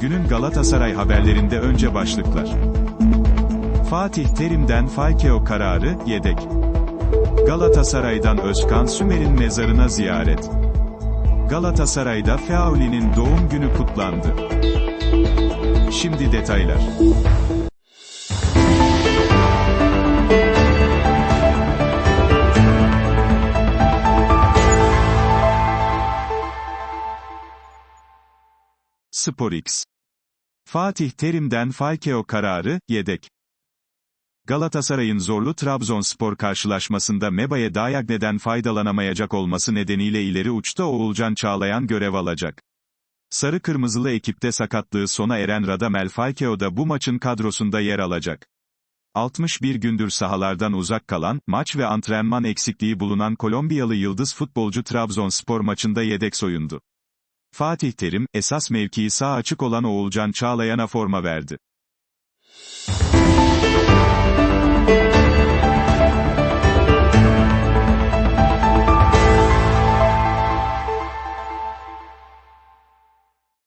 Günün Galatasaray haberlerinde önce başlıklar. Fatih Terim'den Falcao kararı, yedek. Galatasaray'dan Özkan Sümer'in mezarına ziyaret. Galatasaray'da Feauli'nin doğum günü kutlandı. Şimdi detaylar. SporX. Fatih Terim'den Falcao kararı, yedek. Galatasaray'ın zorlu Trabzonspor karşılaşmasında Meba'ya Dayagne'den faydalanamayacak olması nedeniyle ileri uçta Oğulcan Çağlayan görev alacak. Sarı kırmızılı ekipte sakatlığı sona eren Radamel Falcao da bu maçın kadrosunda yer alacak. 61 gündür sahalardan uzak kalan, maç ve antrenman eksikliği bulunan Kolombiyalı yıldız futbolcu Trabzonspor maçında yedek soyundu. Fatih Terim, esas mevkii sağ açık olan Oğulcan Çağlayan'a forma verdi.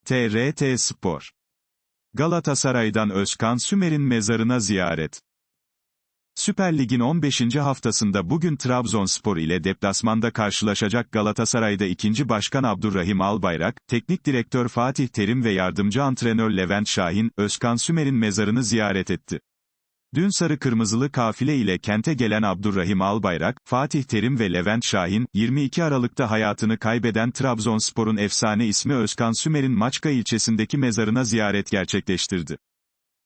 TRT Spor Galatasaray'dan Özkan Sümer'in mezarına ziyaret. Süper Lig'in 15. haftasında bugün Trabzonspor ile deplasmanda karşılaşacak Galatasaray'da ikinci başkan Abdurrahim Albayrak, teknik direktör Fatih Terim ve yardımcı antrenör Levent Şahin, Özkan Sümer'in mezarını ziyaret etti. Dün sarı kırmızılı kafile ile kente gelen Abdurrahim Albayrak, Fatih Terim ve Levent Şahin, 22 Aralık'ta hayatını kaybeden Trabzonspor'un efsane ismi Özkan Sümer'in Maçka ilçesindeki mezarına ziyaret gerçekleştirdi.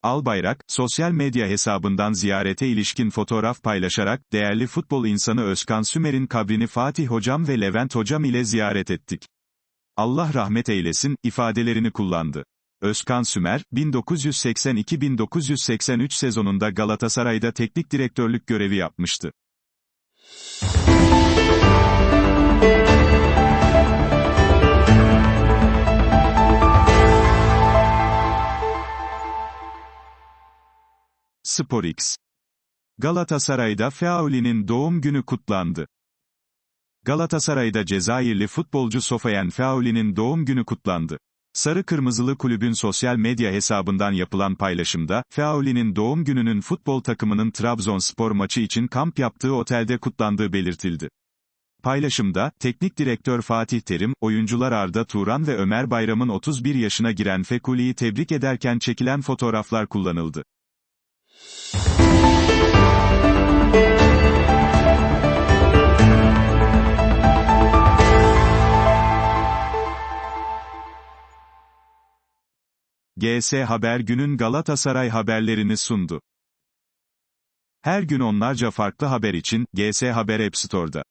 Albayrak, sosyal medya hesabından ziyarete ilişkin fotoğraf paylaşarak, değerli futbol insanı Özkan Sümer'in kabrini Fatih Hocam ve Levent Hocam ile ziyaret ettik. Allah rahmet eylesin, ifadelerini kullandı. Özkan Sümer, 1982-1983 sezonunda Galatasaray'da teknik direktörlük görevi yapmıştı. SporX Galatasaray'da Feauli'nin doğum günü kutlandı. Galatasaray'da Cezayirli futbolcu Sofiane Feauli'nin doğum günü kutlandı. Sarı Kırmızılı kulübün sosyal medya hesabından yapılan paylaşımda, Feauli'nin doğum gününün futbol takımının Trabzonspor maçı için kamp yaptığı otelde kutlandığı belirtildi. Paylaşımda, teknik direktör Fatih Terim, oyuncular Arda Turan ve Ömer Bayram'ın 31 yaşına giren Fekuli'yi tebrik ederken çekilen fotoğraflar kullanıldı. GS Haber günün Galatasaray haberlerini sundu. Her gün onlarca farklı haber için GS Haber App Store'da.